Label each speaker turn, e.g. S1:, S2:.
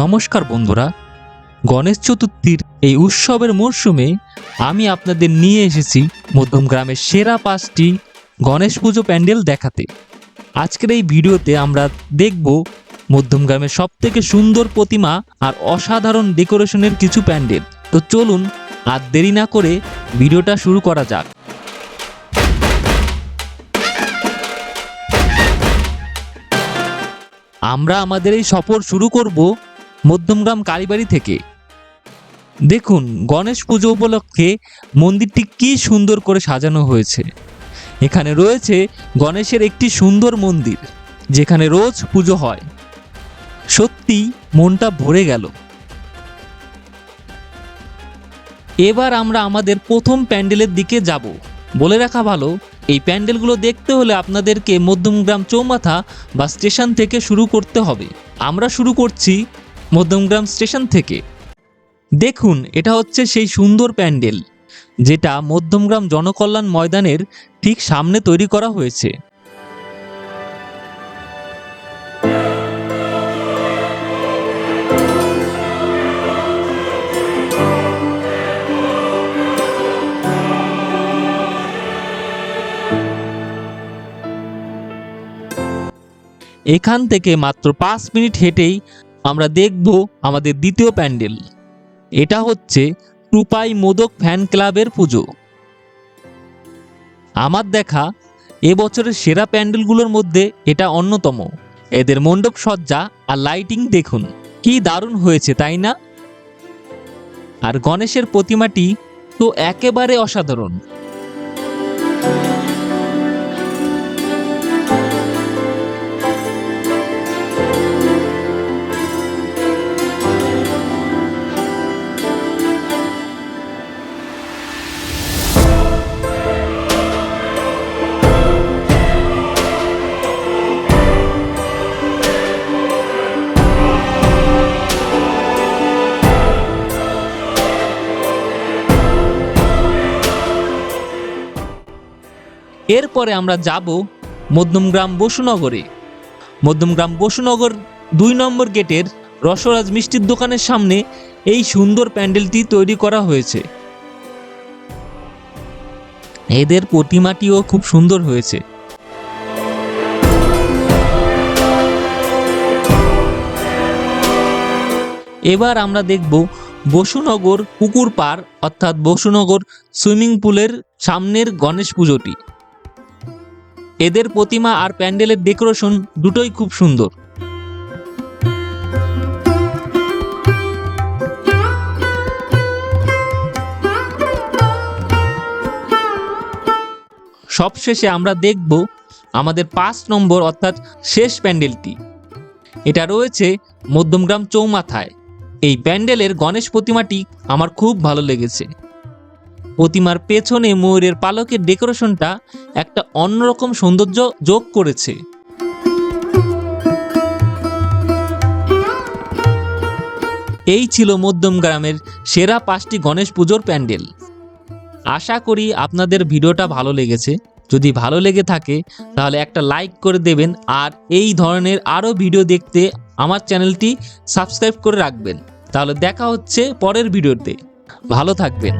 S1: নমস্কার বন্ধুরা, গণেশ চতুর্থীর এই উৎসবের মরশুমে আমি আপনাদের নিয়ে এসেছি মধ্যম গ্রামের সেরা পাঁচটি গণেশ পুজো প্যান্ডেল দেখাতে। আজকের এই ভিডিওতে আমরা দেখব মধ্যম গ্রামের সব থেকে সুন্দর প্রতিমা আর অসাধারণ ডেকোরেশনের কিছু প্যান্ডেল। তো চলুন, আর দেরি না করে ভিডিওটা শুরু করা যাক। আমরা আমাদের এই সফর শুরু করব মধ্যমগ্রাম কালীবাড়ি থেকে। দেখুন, গণেশ পুজো উপলক্ষে মন্দিরটি কি সুন্দর করে সাজানো হয়েছে। এখানে রয়েছে গণেশের একটি সুন্দর মন্দির, যেখানে রোজ পুজো হয়। সত্যি, মনটা ভরে গেল। এবার আমরা আমাদের প্রথম প্যান্ডেলের দিকে যাব। বলে রাখা ভালো, এই প্যান্ডেলগুলো দেখতে হলে আপনাদেরকে মধ্যমগ্রাম চৌমাথা বা স্টেশন থেকে শুরু করতে হবে। আমরা শুরু করছি মধ্যমগ্রাম স্টেশন থেকে। দেখুন, এটা হচ্ছে সেই সুন্দর প্যান্ডেল, যেটা মধ্যমগ্রাম জনকল্যাণ ময়দানের ঠিক সামনে তৈরি করা হয়েছে। এখান থেকে মাত্র পাঁচ মিনিট হেঁটেই আমরা দেখব আমাদের দ্বিতীয় প্যান্ডেল। এটা হচ্ছে টুপাই মোদক ফ্যান ক্লাবের পুজো। আমার দেখা এবছরের সেরা প্যান্ডেলগুলোর মধ্যে এটা অন্যতম। এদের মণ্ডপ সজ্জা আর লাইটিং দেখুন, কি দারুণ হয়েছে, তাই না? আর গণেশের প্রতিমাটি তো একেবারে অসাধারণ। এরপরে আমরা যাব মধ্যমগ্রাম বসুনগরে। মধ্যমগ্রাম বসুনগর দুই নম্বর গেটের রসরাজ মিষ্টির দোকানের সামনে এই সুন্দর প্যান্ডেলটি তৈরি করা হয়েছে। এদের প্রতিমাটিও খুব সুন্দর হয়েছে। এবার আমরা দেখব বসুনগর পুকুর পার অর্থাৎ বসুনগর সুইমিং পুলের সামনের গণেশ পুজোটি। এদের প্রতিমা আর প্যান্ডেলের ডেকোরেশন দুটোই খুব সুন্দর। সবশেষে আমরা দেখব আমাদের পাঁচ নম্বর অর্থাৎ শেষ প্যান্ডেলটি। এটা রয়েছে মধ্যমগ্রাম চৌমাথায়। এই প্যান্ডেলের গণেশ প্রতিমাটি আমার খুব ভালো লেগেছে। প্রতিমার পেছনে ময়ূরের পালকের ডেকোরেশনটা একটা অন্যরকম সৌন্দর্য যোগ করেছে। এই ছিল মধ্যম গ্রামের সেরা পাঁচটি গণেশ পুজোর প্যান্ডেল। আশা করি আপনাদের ভিডিওটা ভালো লেগেছে। যদি ভালো লেগে থাকে, তাহলে একটা লাইক করে দেবেন আর এই ধরনের আরও ভিডিও দেখতে আমার চ্যানেলটি সাবস্ক্রাইব করে রাখবেন। তাহলে দেখা হচ্ছে পরের ভিডিওতে। ভালো থাকবেন।